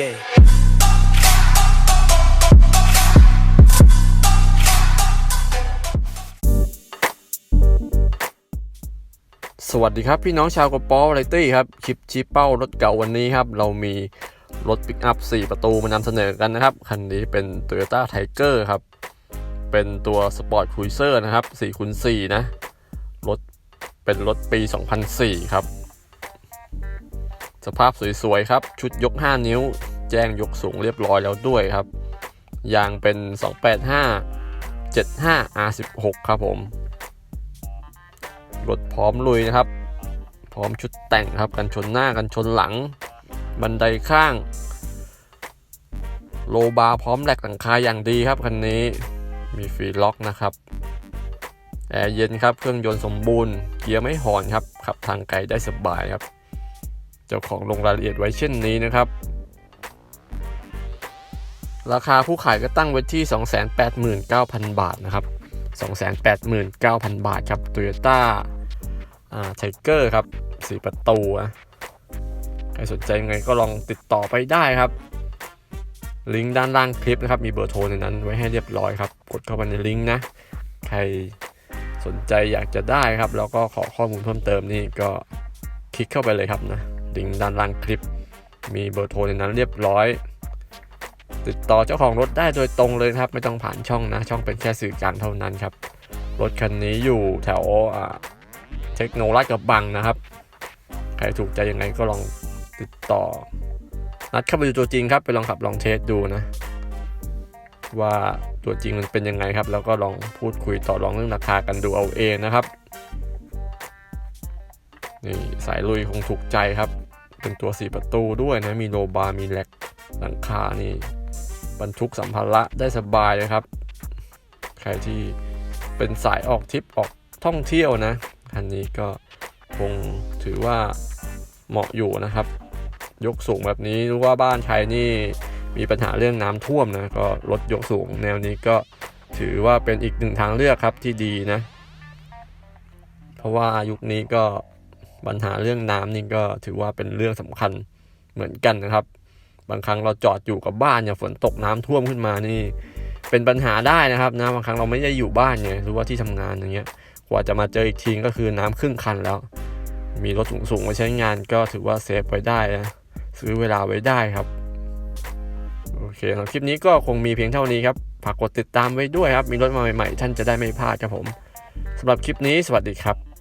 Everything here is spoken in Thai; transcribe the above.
Yeah. สวัสดีครับ พี่น้องชาวกระป๋อไรตี้ครับ คลิปชี้เป้ารถเก่าวันนี้ครับ เรามีรถปิกอัพ 4 ประตูมานำเสนอกันนะครับ คันนี้เป็น Toyota Tiger ครับ เป็นตัว Sport Cruiser นะครับ4คูณ4นะ รถเป็นรถปี 2004 ครับ สภาพสวยๆครับ ชุดยก 5 นิ้ว แจ้งยกสูงเรียบร้อยแล้วด้วยครับ ยางเป็น 285 75 R16 ครับผม รถพร้อมลุยนะครับ พร้อมชุดแต่งครับ กันชนหน้ากันชนหลัง บันไดข้าง โลบาร์พร้อมแหลกหลังคาอย่างดีครับคันนี้ มีฟรีล็อกนะครับ แอร์เย็นครับ เครื่องยนต์สมบูรณ์ เกียร์ไม่หอนครับ ขับทางไกลได้สบายครับ เจ้าของลงรายละเอียดไว้เช่นนี้นะครับ ราคาผู้ขายก็ตั้งไว้ที่ 289,000 บาทนะครับ 289,000 บาทครับ Toyota อ่าไทเกอร์ครับสีประตูอะใครสนใจยังไงก็ลองติดต่อไปได้ครับ ลิงก์ด้านล่างคลิปนะครับ มีเบอร์โทรในนั้นไว้ให้เรียบร้อยครับ กดเข้าไปในลิงก์นะ ใครสนใจอยากจะได้ครับ แล้วก็ขอข้อมูลเพิ่มเติมนี่ก็คลิกเข้าไปเลยครับนะ ลิงก์ด้านล่างคลิป มีเบอร์โทรในนั้นเรียบร้อย ติดต่อเจ้าของรถได้โดยตรงเลยครับ ไม่ต้องผ่านช่องนะ ช่องเป็นแค่สื่อกลางเท่านั้นครับ รถคันนี้อยู่แถวเทคโนโลยีกับบังนะครับ ใครถูกใจยังไงก็ลองติดต่อ นัดเข้าไปดูตัวจริงครับ ไปลองขับลองเทสดูนะ ว่าตัวจริงมันเป็นยังไงครับ แล้วก็ลองพูดคุยต่อรองเรื่องราคากันดูเอาเองนะครับนี่สายลุยคงถูกใจครับ เป็นตัว 4 ประตูด้วยนะ มีโลบาร์มีแลกหลังคานี่บรรทุกสัมภาระได้สบายเลยครับ ใครที่เป็นสายออกทริปออกท่องเที่ยวนะ คันนี้ก็คงถือว่าเหมาะอยู่นะครับ ยกสูงแบบนี้รู้ว่าบ้านใครนี่มีปัญหาเรื่องน้ำท่วมนะก็รถยกสูงแนวนี้ก็ถือว่าเป็นอีกหนึ่งทางเลือกครับที่ดีนะ เพราะว่ายุคนี้ก็ ปัญหาเรื่องน้ำนี่ก็ถือว่าเป็นเรื่องสำคัญเหมือนกันนะครับ บางครั้งเราจอดอยู่กับบ้านเนี่ยฝนตกน้ำท่วมขึ้นมานี่ เป็นปัญหาได้นะครับนะบางครั้งเราไม่ได้อยู่บ้านไงหรือว่าที่ทำงานอย่างเงี้ยกว่าจะมาเจออีกทีก็คือน้ำครึ่งคันแล้ว มีรถสูงๆไว้ใช้งานก็ถือว่าเซฟไว้ได้นะซื้อเวลาไว้ได้ครับโอเคสำหรับคลิปนี้ก็คงมีเพียงเท่านี้ครับฝากกดติดตามไว้ด้วยครับ มีรถมาใหม่ๆ ท่านจะได้ไม่พลาดครับผมสำหรับคลิปนี้สวัสดีครับ